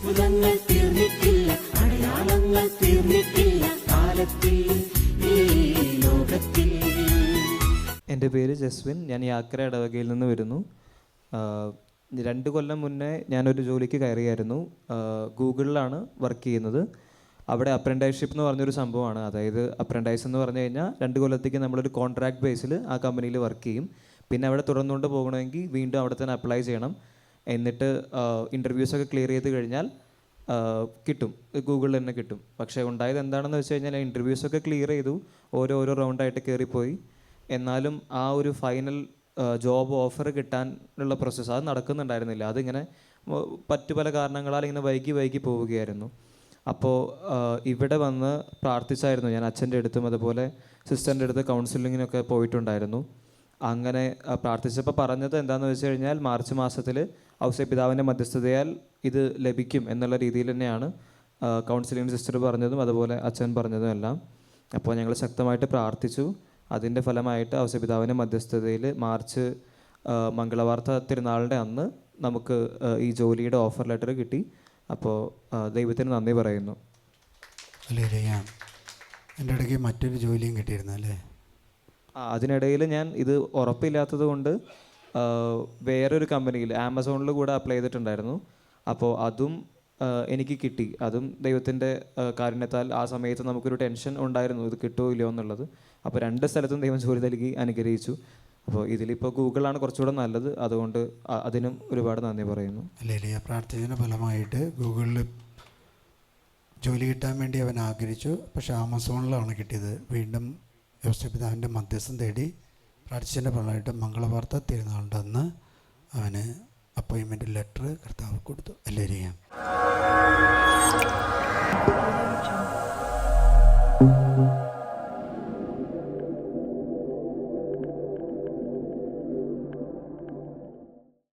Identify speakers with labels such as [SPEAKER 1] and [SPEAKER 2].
[SPEAKER 1] അത്ഭുതങ്ങൾ തീർന്നിട്ടില്ല അടയാളങ്ങൾ തീർന്നിട്ടില്ല കാലത്തിൽ
[SPEAKER 2] എന്റെ പേര് ജസ്വിൻ ഞാൻ യാക്ര ഇടവകയിൽ നിന്ന് വരുന്നു. രണ്ട് കൊല്ലം മുന്നേ ഞാനൊരു ജോലിക്ക് കയറിയായിരുന്നു. ഗൂഗിളിലാണ് വർക്ക് ചെയ്യുന്നത്. അവിടെ അപ്രന്റൈസ്ഷിപ്പ് എന്ന് പറഞ്ഞൊരു സംഭവമാണ്. അതായത് അപ്രന്റൈസ് എന്ന് പറഞ്ഞു കഴിഞ്ഞാൽ രണ്ട് കൊല്ലത്തേക്ക് നമ്മളൊരു കോൺട്രാക്ട് ബേസിൽ ആ കമ്പനിയിൽ വർക്ക് ചെയ്യും. പിന്നെ അവിടെ തുടർന്നുകൊണ്ട് പോകണമെങ്കിൽ വീണ്ടും അവിടെ തന്നെ അപ്ലൈ ചെയ്യണം. എന്നിട്ട് ഇന്റർവ്യൂസ് ഒക്കെ ക്ലിയർ ചെയ്ത് കഴിഞ്ഞാൽ കിട്ടും. ഗൂഗിളിൽ തന്നെ കിട്ടും. പക്ഷേ ഉണ്ടായത് എന്താണെന്ന് വെച്ച് കഴിഞ്ഞാൽ ഇന്റർവ്യൂസ് ഒക്കെ ക്ലിയർ ചെയ്തു. ഓരോ ഓരോ റൗണ്ടായിട്ട് കയറിപ്പോയി എന്നാലും ആ ഒരു ഫൈനൽ ജോബ് ഓഫർ കിട്ടാനുള്ള പ്രോസസ്സ് അത് നടക്കുന്നുണ്ടായിരുന്നില്ല. അതിങ്ങനെ പറ്റു പല കാരണങ്ങളാൽ ഇങ്ങനെ വൈകി വൈകി പോവുകയായിരുന്നു. അപ്പോൾ ഇവിടെ വന്ന് പ്രാർത്ഥിച്ചായിരുന്നു ഞാൻ അച്ഛന്റെ അടുത്തും അതുപോലെ സിസ്റ്ററിന്റെ അടുത്ത് കൗൺസിലിങ്ങിനൊക്കെ പോയിട്ടുണ്ടായിരുന്നു. അങ്ങനെ പ്രാർത്ഥിച്ചപ്പോൾ പറഞ്ഞത് എന്താണെന്ന് വെച്ച് കഴിഞ്ഞാൽ മാർച്ച് മാസത്തിൽ ഔസപിതാവിന്റെ മധ്യസ്ഥതയാൽ ഇത് ലഭിക്കും എന്നുള്ള രീതിയിൽ തന്നെയാണ് കൗൺസിലിംഗ് സിസ്റ്റർ പറഞ്ഞതും അതുപോലെ അച്ഛൻ പറഞ്ഞതും എല്ലാം. അപ്പോൾ ഞങ്ങൾ ശക്തമായിട്ട് പ്രാർത്ഥിച്ചു. അതിന്റെ ഫലമായിട്ട് ഔസപിതാവിന്റെ മധ്യസ്ഥതയിൽ മാർച്ച് മംഗളവാർത്ത തിരുനാളിന്റെ അന്ന് നമുക്ക് ഈ ജോലിയുടെ ഓഫർ ലെറ്റർ കിട്ടി. അപ്പോൾ ദൈവത്തിന് നന്ദി പറയുന്നു.
[SPEAKER 3] അല്ലേ എന്റെ ഇടയ്ക്ക് മറ്റൊരു ജോലിയും കിട്ടിയിരുന്നു അല്ലേ
[SPEAKER 2] അതിനിടയിൽ ഞാൻ ഇത് ഉറപ്പില്ലാത്തത് കൊണ്ട് വേറൊരു കമ്പനിയിൽ ആമസോണിൽ കൂടെ അപ്ലൈ ചെയ്തിട്ടുണ്ടായിരുന്നു. അപ്പോൾ അതും എനിക്ക് കിട്ടി. അതും ദൈവത്തിന്റെ കാരുണ്യത്താൽ ആ സമയത്ത് നമുക്കൊരു ടെൻഷൻ ഉണ്ടായിരുന്നു. ഇത് കിട്ടുമോ ഇല്ലയോ എന്നുള്ളത്. അപ്പോൾ രണ്ട് സ്ഥലത്തും ദൈവം ജോലി നൽകി അനുഗ്രഹിച്ചു. അപ്പോൾ ഇതിലിപ്പോൾ ഗൂഗിളാണ് കുറച്ചുകൂടെ നല്ലത്. അതുകൊണ്ട് അതിനും ഒരുപാട് നന്ദി പറയുന്നു.
[SPEAKER 3] അല്ലേ പ്രാർത്ഥിച്ചതിന്റെ ഫലമായിട്ട് ഗൂഗിളിൽ ജോലി കിട്ടാൻ വേണ്ടി അവൻ ആഗ്രഹിച്ചു. പക്ഷേ ആമസോണിലാണ് കിട്ടിയത്. വീണ്ടും യോസപിതാവിന്റെ മധ്യസ്ഥം തേടി പ്രാർത്ഥിച്ചതിന്റെ ഫലമായിട്ട് മംഗളവാർത്ത തിരുനാളിന്റെ അന്ന് അവന് അപ്പോയിൻമെന്റ് ലെറ്റർ കർത്താവ് കൊടുത്തു. അല്ലേ ലിയ